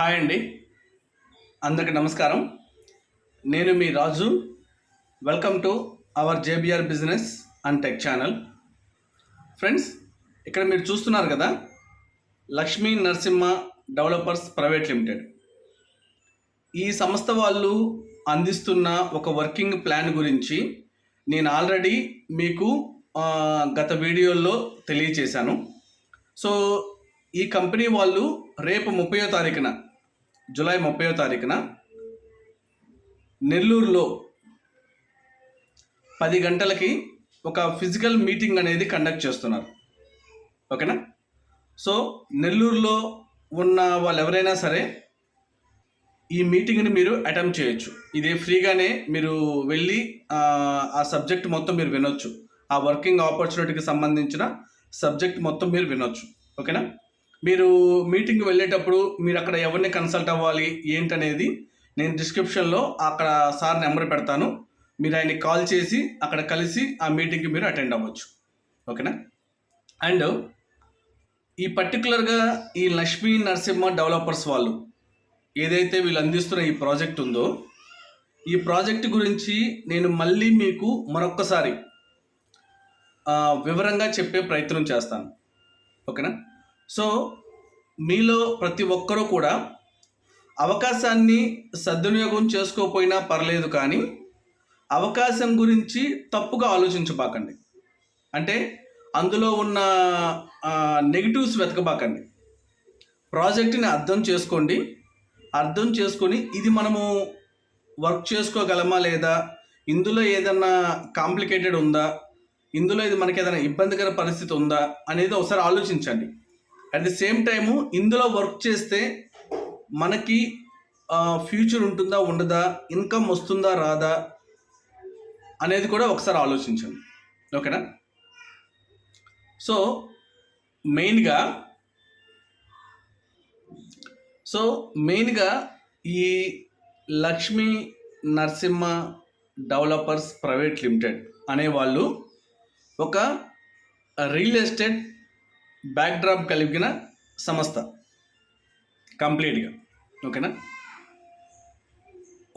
Hi అండి. అందరికి నమస్కారం. నేను మీ Raju. Welcome to our JBR business and tech channel friends ఇక్కడ మీరు చూస్తున్నారు కదా Lakshmi Narasimha developers private limited ఈ సంస్థ వాళ్ళు అందిస్తున్న ఒక వర్కింగ్ ప్లాన్ గురించి నేను ఆల్రెడీ మీకు గత వీడియోల్లో తెలియచేశాను. సో ఈ కంపెనీ వాళ్ళు రేపు ముప్పయో తారీఖున జూలై ముప్పయో తారీఖున నెల్లూరులో పది గంటలకి ఒక ఫిజికల్ మీటింగ్ అనేది కండక్ట్ చేస్తున్నారు. ఓకేనా? సో నెల్లూరులో ఉన్న వాళ్ళు ఎవరైనా సరే ఈ మీటింగ్ని మీరు అటెంప్ట్ చేయొచ్చు. ఇది ఫ్రీగానే మీరు వెళ్ళి ఆ, ఆ సబ్జెక్ట్ మొత్తం మీరు వినొచ్చు. ఆ వర్కింగ్ ఆపర్చునిటీకి సంబంధించిన సబ్జెక్ట్ మొత్తం మీరు వినొచ్చు. ఓకేనా? మీరు మీటింగ్ వెళ్ళేటప్పుడు మీరు అక్కడ ఎవరిని కన్సల్ట్ అవ్వాలి ఏంటనేది నేను డిస్క్రిప్షన్లో అక్కడ సార్ నెంబర్ పెడతాను. మీరు ఆయన్ని కాల్ చేసి అక్కడ కలిసి ఆ మీటింగ్కి మీరు అటెండ్ అవ్వచ్చు. ఓకేనా? అండ్ ఈ పర్టికులర్గా ఈ లక్ష్మీ నరసింహ డెవలపర్స్ వాళ్ళు ఏదైతే వీళ్ళు అందిస్తున్న ఈ ప్రాజెక్ట్ ఉందో ఈ ప్రాజెక్ట్ గురించి నేను మళ్ళీ మీకు మరొక్కసారి వివరంగా చెప్పే ప్రయత్నం చేస్తాను. ఓకేనా? సో మీలో ప్రతి ఒక్కరూ కూడా అవకాశాన్ని సద్వినియోగం చేసుకోకపోయినా పర్లేదు కానీ అవకాశం గురించి తప్పుగా ఆలోచించబాకండి. అంటే అందులో ఉన్న నెగిటివ్స్ వెతకబాకండి. ప్రాజెక్ట్ని అర్థం చేసుకోండి. అర్థం చేసుకొని ఇది మనము వర్క్ చేసుకోగలమా లేదా? ఇందులో ఏదన్నా కాంప్లికేటెడ్ ఉందా? ఇందులో ఇది మనకి ఏదైనా ఇబ్బందికర పరిస్థితి ఉందా? అనేది ఒకసారి ఆలోచించండి. అట్ ది సేమ్ టైము ఇందులో వర్క్ చేస్తే మనకి ఫ్యూచర్ ఉంటుందా ఉండదా ఇన్కమ్ వస్తుందా రాదా అనేది కూడా ఒకసారి ఆలోచించండి. ఓకేనా సో మెయిన్గా సో మెయిన్గా ఈ Lakshmi Narasimha developers private limited అనేవాళ్ళు ఒక రియల్ ఎస్టేట్ బ్యాక్డ్రాప్ కలిగిన సంస్థ కంప్లీట్గా ఓకేనా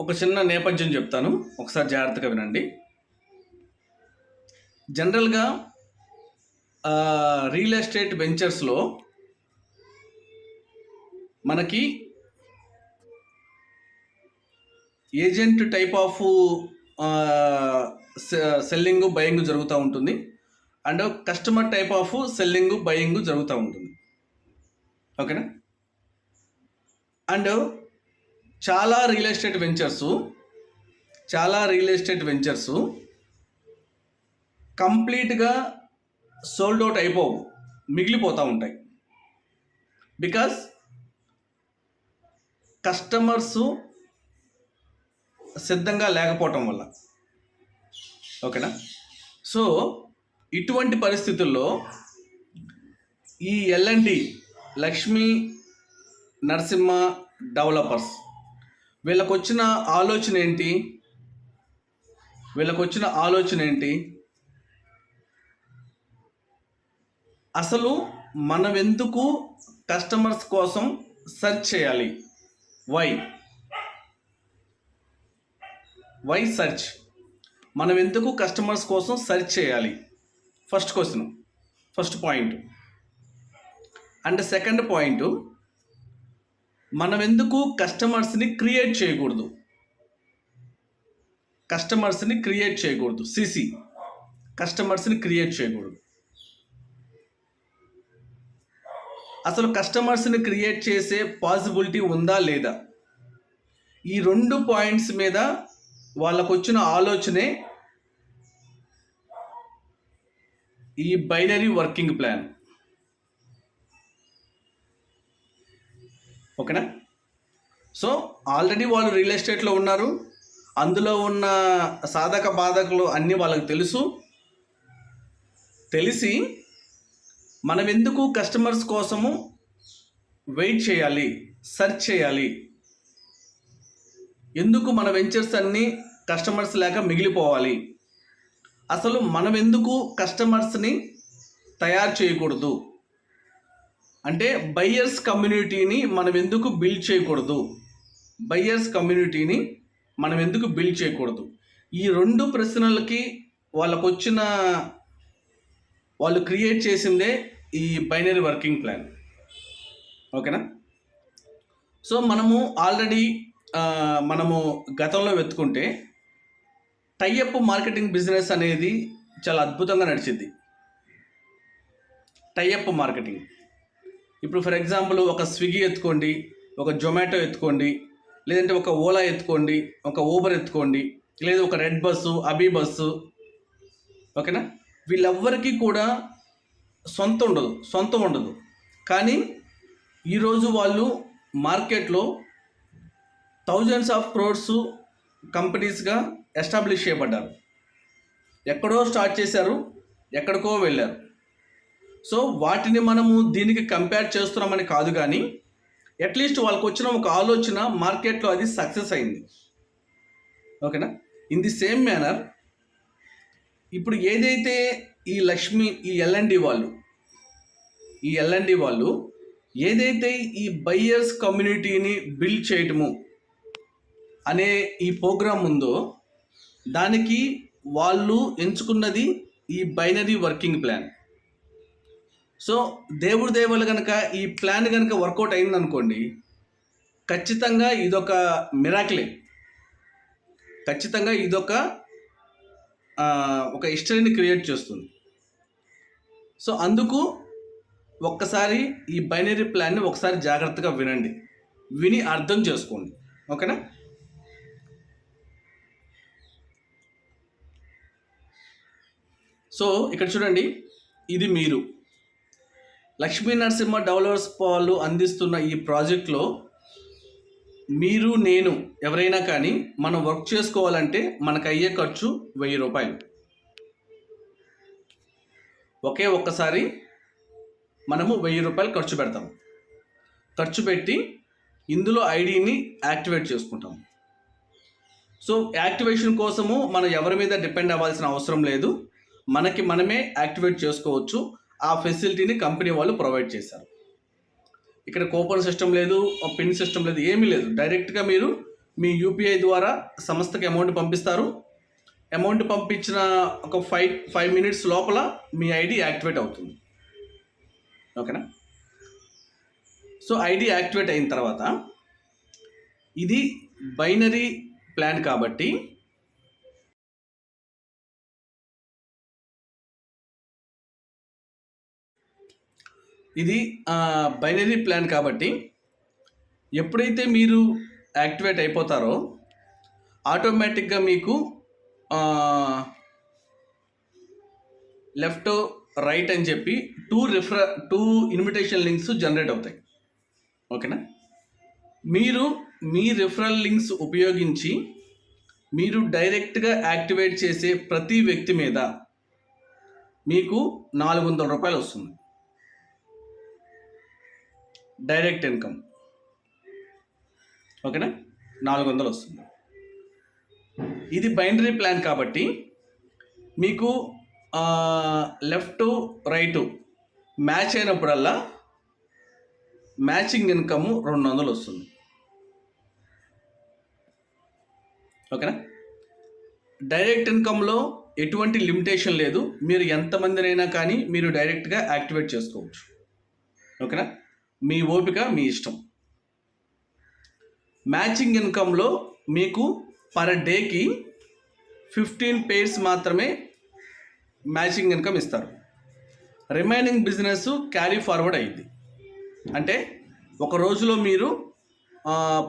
ఒక చిన్న నేపథ్యం చెప్తాను. ఒకసారి జాగ్రత్తగా వినండి. జనరల్గా రియల్ ఎస్టేట్ వెంచర్స్లో మనకి agent type of selling buying జరుగుతూ ఉంటుంది. And customer type of selling buying జరుగుతూ ఉంటుంది. ఓకేనా? అండ్ చాలా రియల్ ఎస్టేట్ వెంచర్స్ చాలా రియల్ ఎస్టేట్ వెంచర్స్ కంప్లీట్గా సోల్డ్ అవుట్ అయిపోవు మిగిలిపోతూ ఉంటాయి. బికాస్ కస్టమర్స్ సిద్ధంగా లేకపోవటం వల్ల. ఓకేనా? సో ఇటువంటి పరిస్థితుల్లో ఈ ఎల్ఎన్డి లక్ష్మీ నరసింహ డెవలపర్స్ వీళ్ళకు వచ్చిన ఆలోచన ఏంటి? వీళ్ళకు వచ్చిన ఆలోచన ఏంటి? అసలు మనం ఎందుకు కస్టమర్స్ కోసం సెర్చ్ చేయాలి? వై? Why search? మనం ఎందుకు కస్టమర్స్ కోసం సెర్చ్ చేయాలి? First question first point and second point మనం ఎందుకు కస్టమర్స్ని క్రియేట్ చేయకూడదు? కస్టమర్స్ని క్రియేట్ చేయకూడదు. సిసి కస్టమర్స్ని క్రియేట్ చేయకూడదు. అసలు కస్టమర్స్ని క్రియేట్ చేసే పాసిబిలిటీ ఉందా లేదా? ఈ రెండు పాయింట్స్ మీద వాళ్ళకు వచ్చిన ఆలోచనే ఈ బైనరీ వర్కింగ్ ప్లాన్. ఓకేనా? సో ఆల్రెడీ వాళ్ళు రియల్ ఎస్టేట్లో ఉన్నారు. అందులో ఉన్న సాధక బాధకులు అన్నీ వాళ్ళకి తెలుసు. తెలిసి మనం ఎందుకు కస్టమర్స్ కోసము వెయిట్ చేయాలి సెర్చ్ చేయాలి? ఎందుకు మన వెంచర్స్ అన్నీ కస్టమర్స్ లేక మిగిలిపోవాలి? అసలు మనం ఎందుకు కస్టమర్స్ని తయారు చేయకూడదు? అంటే బయ్యర్స్ కమ్యూనిటీని మనం ఎందుకు బిల్డ్ చేయకూడదు? బయ్యర్స్ కమ్యూనిటీని మనం ఎందుకు బిల్డ్ చేయకూడదు? ఈ రెండు ప్రశ్నలకి వాళ్ళకు వచ్చిన వాళ్ళు క్రియేట్ చేసిందే ఈ బైనరీ వర్కింగ్ ప్లాన్. ఓకేనా? సో మనము ఆల్రెడీ మనము గతంలో వెతుకుంటే టైఅప్ మార్కెటింగ్ బిజినెస్ అనేది చాలా అద్భుతంగా నడిచింది. Tie up marketing. ఇప్పుడు ఫర్ ఎగ్జాంపుల్ ఒక స్విగ్గీ ఎత్తుకోండి ఒక జొమాటో ఎత్తుకోండి లేదంటే ఒక ఓలా ఎత్తుకోండి ఒక ఊబర్ ఎత్తుకోండి లేదా ఒక రెడ్ బస్సు అబీ బస్సు ఓకేనా? వీళ్ళెవ్వరికీ కూడా సొంత ఉండదు సొంతం ఉండదు. కానీ ఈరోజు వాళ్ళు మార్కెట్లో థౌజండ్స్ ఆఫ్ క్రోర్స్ కంపెనీస్గా ఎస్టాబ్లిష్ చేయబడ్డారు. ఎక్కడో స్టార్ట్ చేశారు ఎక్కడికో వెళ్ళారు. సో వాటిని మనము దీనికి కంపేర్ చేస్తున్నామని కాదు కానీ అట్లీస్ట్ వాళ్ళకి వచ్చిన ఒక ఆలోచన మార్కెట్లో అది సక్సెస్ అయింది. ఓకేనా? ఇన్ ది సేమ్ మేనర్ ఇప్పుడు ఏదైతే ఈ లక్ష్మి ఈ ఎల్ఎన్డి వాళ్ళు ఈ ఎల్ఎన్డి వాళ్ళు ఏదైతే ఈ బయ్యర్స్ కమ్యూనిటీని బిల్డ్ చేయటము అనే ఈ ప్రోగ్రాం ఉందో దానికి వాళ్ళు ఎంచుకున్నది ఈ బైనరీ వర్కింగ్ ప్లాన్. సో దేవుడి దేవుళ్ళు కనుక ఈ ప్లాన్ కనుక వర్కౌట్ అయిందనుకోండి ఖచ్చితంగా ఇదొక మిరాకిలే. ఖచ్చితంగా ఇదొక ఒక హిస్టరీని క్రియేట్ చేస్తుంది. సో అందుకు ఒక్కసారి ఈ బైనరీ ప్లాన్ని ఒకసారి జాగ్రత్తగా వినండి. విని అర్థం చేసుకోండి. ఓకేనా? సో ఇక్కడ చూడండి ఇది మీరు. లక్ష్మీ నరసింహ డెవలపర్స్ వాళ్ళు అందిస్తున్న ఈ ప్రాజెక్ట్లో మీరు నేను ఎవరైనా కానీ మనం వర్క్ చేసుకోవాలంటే మనకు అయ్యే ఖర్చు వెయ్యి రూపాయలు. ఒకే ఒక్కసారి మనము వెయ్యి రూపాయలు ఖర్చు పెడతాం. ఖర్చు పెట్టి ఇందులో ఐడిని యాక్టివేట్ చేసుకుంటాం. సో యాక్టివేషన్ కోసము మనం ఎవరి మీద డిపెండ్ అవ్వాల్సిన అవసరం లేదు. మనకి మనమే యాక్టివేట్ చేసుకోవచ్చు. ఆ ఫెసిలిటీని కంపెనీ వాళ్ళు ప్రొవైడ్ చేశారు. ఇక్కడ కూపన్ సిస్టమ్ లేదు పిన్ సిస్టమ్ లేదు ఏమీ లేదు. డైరెక్ట్గా మీరు మీ యూపీఐ ద్వారా సంస్థకి అమౌంట్ పంపిస్తారు. అమౌంట్ పంపించిన ఒక ఫైవ్ ఫైవ్ మినిట్స్ లోపల మీ ఐడి యాక్టివేట్ అవుతుంది. ఓకేనా? సో ఐడి యాక్టివేట్ అయిన తర్వాత ఇది బైనరీ ప్లాన్ కాబట్టి ఇది బైనరీ ప్లాన్ కాబట్టి ఎప్పుడైతే మీరు యాక్టివేట్ అయిపోతారో ఆటోమేటిక్గా మీకు లెఫ్ట్ రైట్ అని చెప్పి two refer two invitation links generate అవుతాయి. ఓకేనా? మీరు మీ రిఫరల్ లింక్స్ ఉపయోగించి మీరు డైరెక్ట్గా యాక్టివేట్ చేసే ప్రతి వ్యక్తి మీద మీకు నాలుగు వందల రూపాయలు వస్తుంది. Direct income. ఓకేనా? నాలుగు వందలు వస్తుంది. ఇది బైనరీ ప్లాన్ కాబట్టి మీకు లెఫ్ట్ రైట్ మ్యాచ్ అయినప్పుడల్లా మ్యాచింగ్ ఇన్కమ్ రెండు వందలు వస్తుంది. ఓకేనా? డైరెక్ట్ ఇన్కమ్లో ఎటువంటి లిమిటేషన్ లేదు. మీరు ఎంతమందినైనా కానీ మీరు డైరెక్ట్గా యాక్టివేట్ చేసుకోవచ్చు. ఓకేనా? మీ ఓపిక మీ ఇష్టం. మ్యాచింగ్ ఇన్కంలో మీకు పర్ డేకి ఫిఫ్టీన్ పేర్స్ మాత్రమే మ్యాచింగ్ ఇన్కమ్ ఇస్తారు. రిమైనింగ్ బిజినెస్ క్యారీ ఫార్వర్డ్ అయ్యింది అంటే ఒక రోజులో మీరు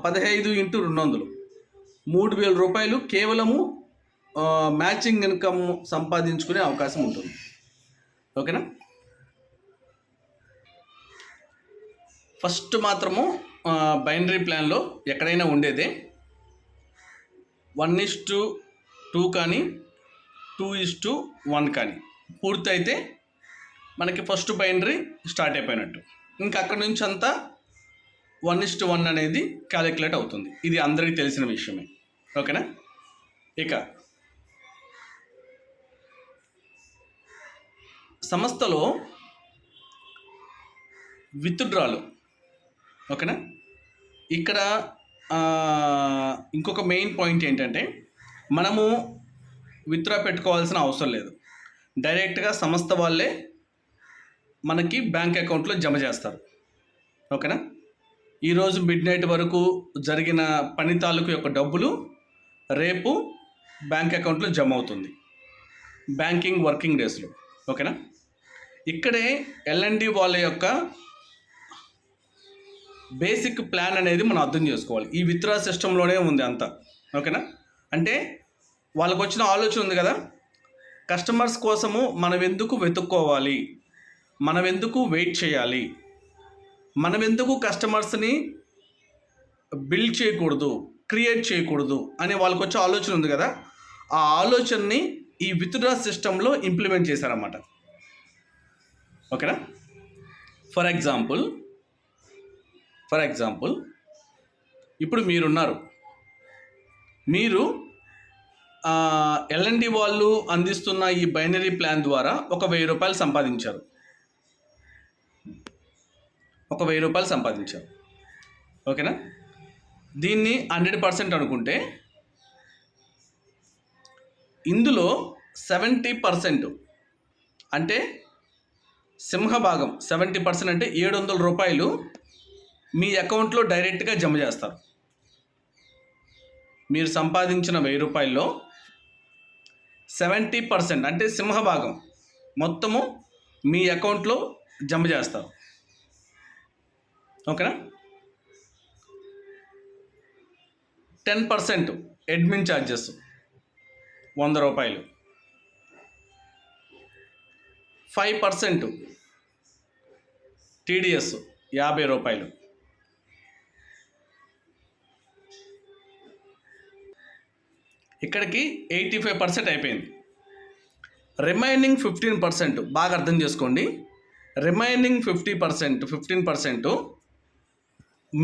పదహైదు ఇంటూ రెండు వందలు. మూడు వేల రూపాయలు కేవలము మ్యాచింగ్ ఇన్కమ్ సంపాదించుకునే అవకాశం ఉంటుంది. ఓకేనా? ఫస్ట్ మాత్రము బైనరీ ప్లాన్లో ఎక్కడైనా ఉండేదే. వన్ ఇస్ టు టూ కానీ టూ ఇస్ టు వన్ కానీ. పూర్తయితే మనకి ఫస్ట్ బైనరీ స్టార్ట్ అయిపోయినట్టు. ఇంకా అక్కడి నుంచి అంతా వన్ ఇస్ టు వన్ అనేది క్యాలిక్యులేట్ అవుతుంది. ఇది అందరికీ తెలిసిన విషయమే. ఓకేనా? ఇక సంస్థలో విత్డ్రాలు ఓకేనా? ఇక్కడ ఇంకొక మెయిన్ పాయింట్ ఏంటంటే మనము విత్డ్రా పెట్టుకోవాల్సిన అవసరం లేదు. డైరెక్ట్గా సంస్థ వాళ్ళే మనకి బ్యాంక్ అకౌంట్లో జమ చేస్తారు. ఓకేనా? ఈరోజు మిడ్ నైట్ వరకు జరిగిన పని తాలూకు యొక్క డబ్బులు రేపు బ్యాంక్ అకౌంట్లో జమ అవుతుంది. బ్యాంకింగ్ వర్కింగ్ డేస్లో ఓకేనా? ఇక్కడే ఎల్ఎన్డి వాళ్ళ యొక్క బేసిక్ ప్లాన్ అనేది మనం అర్థం చేసుకోవాలి. ఈ విత్డ్రా సిస్టంలోనే ఉంది అంతా. ఓకేనా? అంటే వాళ్ళకు వచ్చిన ఆలోచన ఉంది కదా? కస్టమర్స్ కోసము మనం ఎందుకు వెతుక్కోవాలి? మనం ఎందుకు వెయిట్ చేయాలి? మనం ఎందుకు కస్టమర్స్ని బిల్డ్ చేయకూడదు క్రియేట్ చేయకూడదు అనే వాళ్ళకి వచ్చే ఆలోచన ఉంది కదా? ఆ ఆలోచనని ఈ విత్డ్రా సిస్టంలో ఇంప్లిమెంట్ చేశారన్నమాట. ఓకేనా? ఫర్ ఎగ్జాంపుల్ ఫర్ ఎగ్జాంపుల్ ఇప్పుడు మీరున్నారు. మీరు ఎల్ఎన్డి వాళ్ళు అందిస్తున్న ఈ బైనరీ ప్లాన్ ద్వారా ఒక వెయ్యి రూపాయలు సంపాదించారు. ఒక వెయ్యి రూపాయలు సంపాదించారు. ఓకేనా? దీన్ని హండ్రెడ్ పర్సెంట్ అనుకుంటే ఇందులో సెవెంటీ పర్సెంట్ అంటే సింహభాగం సెవెంటీ పర్సెంట్ అంటే ఏడు వందల రూపాయలు మీ అకౌంట్లో డైరెక్ట్గా జమ చేస్తారు. మీరు సంపాదించిన వెయ్యి రూపాయల్లో సెవెంటీ పర్సెంట్ అంటే సింహభాగం మొత్తము మీ అకౌంట్లో జమ చేస్తారు. ఓకేనా? టెన్ పర్సెంట్ అడ్మిన్ ఛార్జెస్ వంద రూపాయలు. ఫైవ్ పర్సెంట్ టీడీఎస్ యాభై రూపాయలు. ఇక్కడికి ఎయిటీ ఫైవ్ పర్సెంట్ అయిపోయింది. రిమైనింగ్ ఫిఫ్టీన్ పర్సెంట్ బాగా అర్థం చేసుకోండి. Remaining fifty percent fifteen percent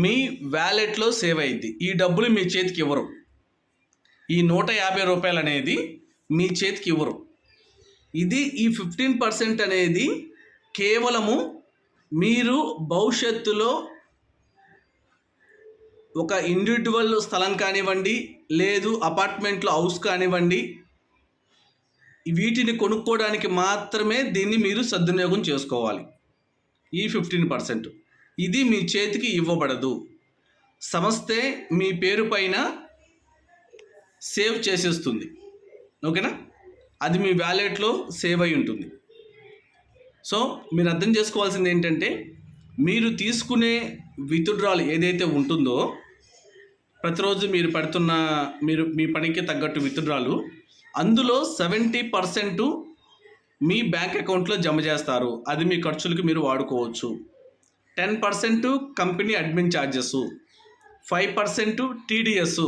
మీ వ్యాలెట్లో సేవ్ అయింది ఈ డబ్బులు మీ చేతికి ఇవ్వరు. ఈ నూట యాభై రూపాయలు అనేది మీ చేతికి ఇవ్వరు. ఇది ఈ ఫిఫ్టీన్ పర్సెంట్ అనేది కేవలము మీరు భవిష్యత్తులో ఒక ఇండివిజువల్ స్థలం కానివ్వండి లేదు అపార్ట్మెంట్లో హౌస్ కానివ్వండి వీటిని కొనుక్కోవడానికి మాత్రమే దీన్ని మీరు సద్వినియోగం చేసుకోవాలి. ఈ ఫిఫ్టీన్ పర్సెంట్ ఇది మీ చేతికి ఇవ్వబడదు. సంస్థే మీ పేరు పైన సేవ్ చేసేస్తుంది. ఓకేనా? అది మీ వ్యాలెట్లో సేవ్ అయి ఉంటుంది. సో మీరు అర్థం చేసుకోవాల్సింది ఏంటంటే మీరు తీసుకునే విత్డ్రాల్ ఏదైతే ఉంటుందో ప్రతిరోజు మీరు పెడుతున్న మీరు మీ పనికి తగ్గట్టు విత్డ్రాలు అందులో సెవెంటీ పర్సెంట్ మీ బ్యాంక్ అకౌంట్లో జమ చేస్తారు. అది మీ ఖర్చులకు మీరు వాడుకోవచ్చు. Ten percent company admin charges five percent TDS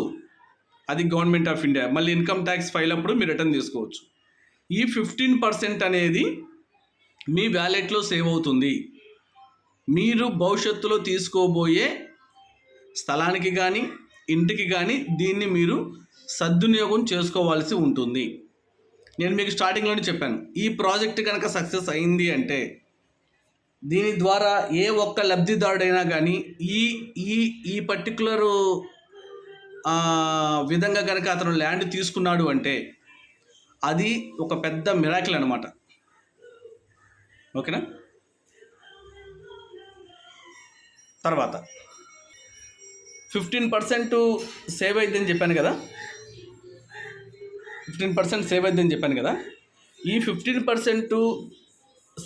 అది గవర్నమెంట్ ఆఫ్ ఇండియా. మళ్ళీ ఇన్కమ్ ట్యాక్స్ ఫైల్ అప్పుడు మీరు రిటర్న్ తీసుకోవచ్చు. ఈ ఫిఫ్టీన్ పర్సెంట్ అనేది మీ వ్యాలెట్లో సేవ్ అవుతుంది. మీరు భవిష్యత్తులో తీసుకోబోయే స్థలానికి కానీ ఇంటికి కానీ దీన్ని మీరు సద్వినియోగం చేసుకోవాల్సి ఉంటుంది. నేను మీకు స్టార్టింగ్లోనే చెప్పాను. ఈ ప్రాజెక్ట్ కనుక సక్సెస్ అయింది అంటే దీని ద్వారా ఏ ఒక్క లబ్ధిదారుడైనా కానీ ఈ ఈ ఈ పర్టికులర్ విధంగా కనుక అతను ల్యాండ్ తీసుకున్నాడు అంటే అది ఒక పెద్ద మిరాకిల్ అనమాట ఓకేనా? తర్వాత. ఫిఫ్టీన్ పర్సెంట్ సేవ్ అయిద్దని చెప్పాను కదా. ఫిఫ్టీన్ పర్సెంట్ సేవ్ అయిద్దని చెప్పాను కదా. ఈ ఫిఫ్టీన్ పర్సెంట్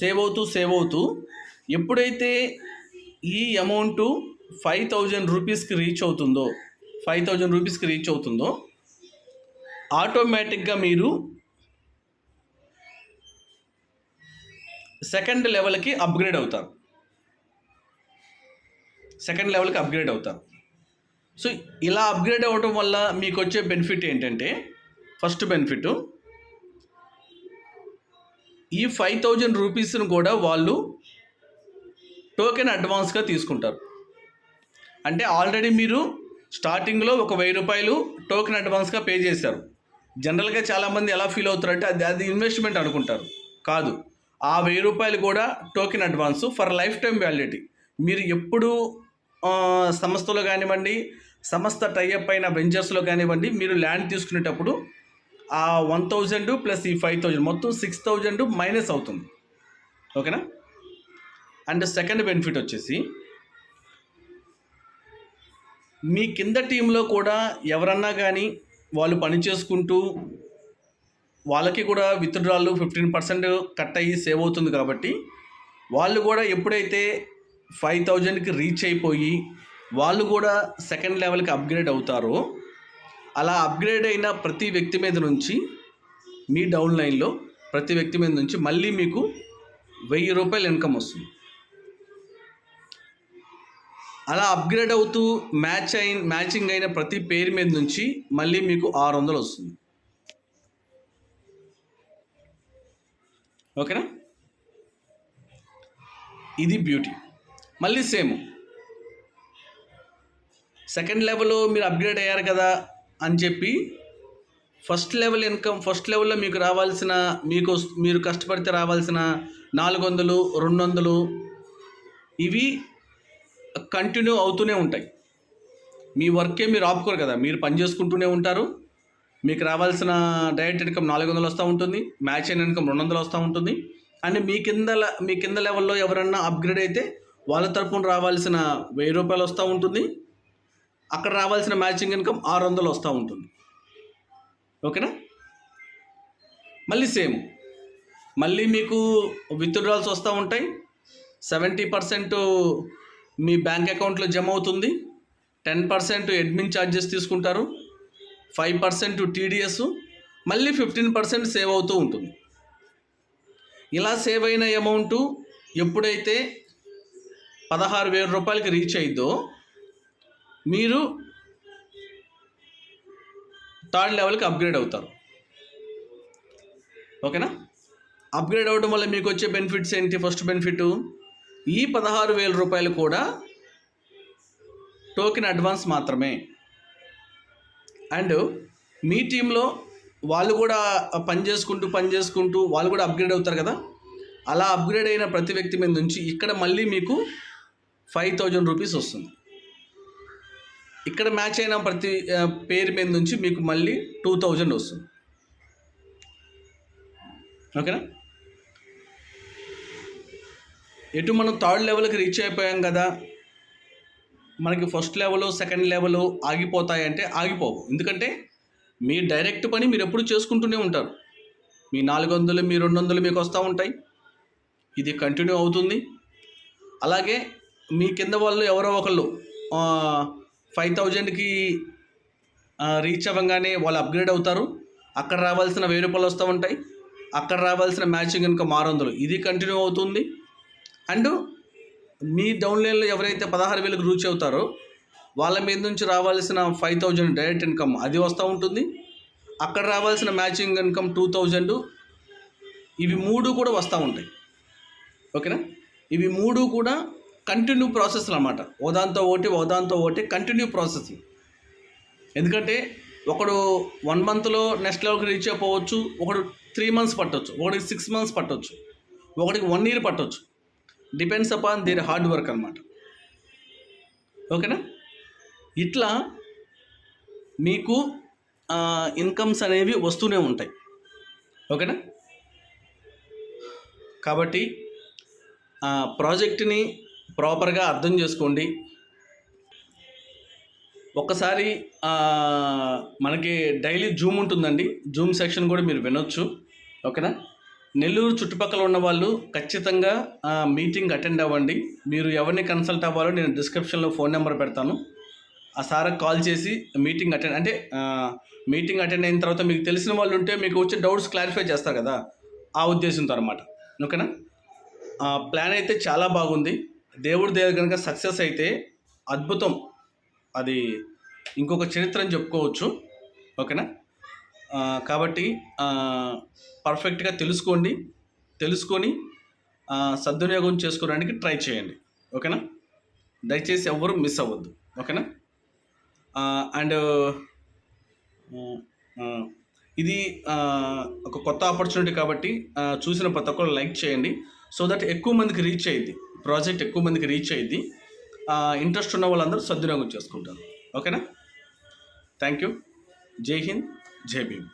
సేవ్ అవుతూ సేవ్ అవుతూ ఎప్పుడైతే ఈ అమౌంట్ ఫైవ్ థౌజండ్ రూపీస్కి రీచ్ అవుతుందో ఫైవ్ థౌజండ్ రూపీస్కి రీచ్ అవుతుందో ఆటోమేటిక్గా మీరు సెకండ్ లెవెల్కి అప్గ్రేడ్ అవుతారు. సెకండ్ లెవెల్కి అప్గ్రేడ్ అవుతారు. సో ఇలా అప్గ్రేడ్ అవ్వటం వల్ల మీకు వచ్చే బెనిఫిట్ ఏంటంటే ఫస్ట్ బెనిఫిట్ ఈ ఫైవ్ థౌజండ్ రూపీస్ను కూడా వాళ్ళు టోకెన్ అడ్వాన్స్గా తీసుకుంటారు. అంటే ఆల్రెడీ మీరు స్టార్టింగ్లో ఒక వెయ్యి రూపాయలు టోకెన్ అడ్వాన్స్గా పే చేశారు. జనరల్గా చాలామంది ఎలా ఫీల్ అవుతారంటే అది అది ఇన్వెస్ట్మెంట్ అనుకుంటారు. కాదు. ఆ వెయ్యి రూపాయలు కూడా token advance for life time validity మీరు ఎప్పుడు సంస్థలో కానివ్వండి సంస్థ టైఅప్ అయిన వెంచర్స్లో కానివ్వండి మీరు ల్యాండ్ తీసుకునేటప్పుడు ఆ వన్ థౌజండ్ ప్లస్ ఈ ఫైవ్ థౌజండ్ మొత్తం సిక్స్ థౌజండ్ మైనస్ అవుతుంది. ఓకేనా అండ్ సెకండ్ బెనిఫిట్ వచ్చేసి మీ కింద టీంలో కూడా ఎవరన్నా కానీ వాళ్ళు పని చేసుకుంటూ వాళ్ళకి కూడా విత్డ్రాలు ఫిఫ్టీన్ పర్సెంట్ కట్ అయ్యి సేవ్ అవుతుంది కాబట్టి వాళ్ళు కూడా ఎప్పుడైతే ఫైవ్ థౌజండ్కి రీచ్ అయిపోయి వాళ్ళు కూడా సెకండ్ లెవెల్కి అప్గ్రేడ్ అవుతారో. అలా అప్గ్రేడ్ అయిన ప్రతి వ్యక్తి మీద నుంచి మీ డౌన్ లైన్లో ప్రతి వ్యక్తి మీద నుంచి మళ్ళీ మీకు వెయ్యి రూపాయలు ఇన్కమ్ వస్తుంది. అలా అప్గ్రేడ్ అవుతూ మ్యాచ్ అయిన మ్యాచింగ్ అయిన ప్రతి పేరు మీద నుంచి మళ్ళీ మీకు ఆరు వందలు వస్తుంది. ఓకేనా? ఇది బ్యూటీ మళ్ళీ సేమ్ సెకండ్ లెవెల్లో మీరు అప్గ్రేడ్ అయ్యారు కదా అని చెప్పి ఫస్ట్ లెవెల్ ఇన్కమ్ ఫస్ట్ లెవెల్లో మీకు రావాల్సిన మీకు మీరు కష్టపడితే రావాల్సిన నాలుగు వందలు రెండు వందలు ఇవి కంటిన్యూ అవుతూనే ఉంటాయి. మీ వర్కే మీరు ఆపుకోరు కదా మీరు పని చేసుకుంటూనే ఉంటారు. మీకు రావాల్సిన డైరెక్ట్ ఇన్కమ్ నాలుగు వందలు వస్తూ ఉంటుంది మ్యాచ్ అయిన ఇన్కమ్ రెండు వందలు వస్తూ ఉంటుంది. అండ్ మీ కింద మీ కింద లెవెల్లో ఎవరన్నా అప్గ్రేడ్ అయితే వాళ్ళ తరపున రావాల్సిన వెయ్యి రూపాయలు వస్తూ ఉంటుంది. అక్కడ రావాల్సిన మ్యాచింగ్ ఇన్కమ్ ఆరు వందలు వస్తూ ఉంటుంది. ఓకేనా? మళ్ళీ సేమ్. మళ్ళీ మీకు విత్డ్రాల్స్ వస్తూ ఉంటాయి. సెవెంటీ పర్సెంట్ మీ బ్యాంక్ అకౌంట్లో జమ అవుతుంది. టెన్ పర్సెంట్ అడ్మిన్ ఛార్జెస్ తీసుకుంటారు. Five percent TDS. మళ్ళీ ఫిఫ్టీన్ పర్సెంట్ సేవ్ అవుతూ ఉంటుంది. ఇలా సేవ్ అయిన అమౌంట్ ఎప్పుడైతే పదహారు వేల రూపాయలకి రీచ్ అయిద్దో మీరు థర్డ్ లెవెల్కి అప్గ్రేడ్ అవుతారు. ఓకేనా? అప్గ్రేడ్ అవ్వడం వల్ల మీకు వచ్చే బెనిఫిట్స్ ఏంటి? ఫస్ట్ బెనిఫిట్ ఈ పదహారు వేల రూపాయలు కూడా టోకెన్ అడ్వాన్స్ మాత్రమే. అండ్ మీ టీంలో వాళ్ళు కూడా పని చేసుకుంటూ పని చేసుకుంటూ వాళ్ళు కూడా అప్గ్రేడ్ అవుతారు కదా? అలా అప్గ్రేడ్ అయిన ప్రతి వ్యక్తి మీద నుంచి ఇక్కడ మళ్ళీ మీకు ఫైవ్ థౌజండ్ రూపీస్ వస్తుంది. ఇక్కడ మ్యాచ్ అయిన ప్రతి పేరు మీద నుంచి మీకు మళ్ళీ టూ థౌజండ్ వస్తుంది. ఓకేనా? ఎటు మనం థర్డ్ లెవెల్కి రీచ్ అయిపోయాం కదా మనకి ఫస్ట్ లెవెల్ సెకండ్ లెవెల్ ఆగిపోతాయంటే ఆగిపోవు. ఎందుకంటే మీ డైరెక్ట్ పని మీరు ఎప్పుడు చేసుకుంటూనే ఉంటారు. మీ నాలుగు వందలు మీ రెండు వందలు మీకు వస్తూ ఉంటాయి. ఇది కంటిన్యూ అవుతుంది. అలాగే మీ కింద వాళ్ళు ఎవరో ఒకళ్ళు ఫైవ్ థౌజండ్కి రీచ్ అవ్వగానే వాళ్ళు అప్గ్రేడ్ అవుతారు. అక్కడ రావాల్సిన వెయ్యి రూపాయలు వస్తూ ఉంటాయి. అక్కడ రావాల్సిన మ్యాచింగ్ ఇన్కమ్ ఆరు వందలు ఇది కంటిన్యూ అవుతుంది. అండ్ మీ డౌన్లైన్లో ఎవరైతే పదహారు వేలకు రీచ్ అవుతారో వాళ్ళ మీద నుంచి రావాల్సిన ఫైవ్ థౌజండ్ డైరెక్ట్ ఇన్కమ్ అది వస్తూ ఉంటుంది. అక్కడ రావాల్సిన మ్యాచింగ్ ఇన్కమ్ టూ థౌజండ్. ఇవి మూడు కూడా వస్తూ ఉంటాయి. ఓకేనా? ఇవి మూడు కూడా కంటిన్యూ ప్రాసెస్ అనమాట ఓదాంతో ఒకటి ఓదాంతో ఒకటి కంటిన్యూ ప్రాసెస్ ఎందుకంటే ఒకడు వన్ మంత్లో నెక్స్ట్ లెవెల్కి రీచ్ అయిపోవచ్చు ఒకడు త్రీ మంత్స్ పట్టవచ్చు ఒకడికి సిక్స్ మంత్స్ పట్టవచ్చు ఒకడికి వన్ ఇయర్ పట్టవచ్చు depends upon their hard work అనమాట ఓకేనా? ఇట్లా మీకు ఇన్కమ్స్ అనేవి వస్తూనే ఉంటాయి. ఓకేనా? కాబట్టి ఆ, ప్రాజెక్ట్ని ప్రాపర్గా అర్థం చేసుకోండి. ఒక్కసారి మనకి డైలీ జూమ్ ఉంటుందండి. జూమ్ సెక్షన్ కూడా మీరు వినొచ్చు. ఓకేనా? నెల్లూరు చుట్టుపక్కల ఉన్న వాళ్ళు ఖచ్చితంగా మీటింగ్ అటెండ్ అవ్వండి. మీరు ఎవరిని కన్సల్ట్ అవ్వాలో నేను డిస్క్రిప్షన్లో ఫోన్ నెంబర్ పెడతాను. ఆ సార్ కాల్ చేసి మీటింగ్ అటెండ్ అంటే మీటింగ్ అటెండ్ అయిన తర్వాత మీకు తెలిసిన వాళ్ళు ఉంటే మీకు వచ్చే డౌట్స్ క్లారిఫై చేస్తారు కదా. ఆ ఉద్దేశంతో అనమాట ఓకేనా ప్లాన్ అయితే చాలా బాగుంది. దేవుడి దగ్గర కనుక సక్సెస్ అయితే అద్భుతం. అది ఇంకొక చరిత్ర అని చెప్పుకోవచ్చు. ఓకేనా? కాబట్టి పర్ఫెక్ట్గా తెలుసుకోండి. తెలుసుకొని సద్వినియోగం చేసుకోవడానికి ట్రై చేయండి. ఓకేనా? దయచేసి ఎవరు మిస్ అవ్వద్దు. ఓకేనా? అండ్ ఇది ఒక కొత్త ఆపర్చునిటీ కాబట్టి చూసిన ప్రతి ఒక్కరు లైక్ చేయండి. సో దట్ ఎక్కువ మందికి రీచ్ అయ్యింది ప్రాజెక్ట్ ఎక్కువ మందికి రీచ్ అయ్యింది ఇంట్రెస్ట్ ఉన్న వాళ్ళందరూ సద్వినియోగం చేసుకుంటారు. ఓకేనా? థ్యాంక్ యూ జై హింద్. జై భీమ్.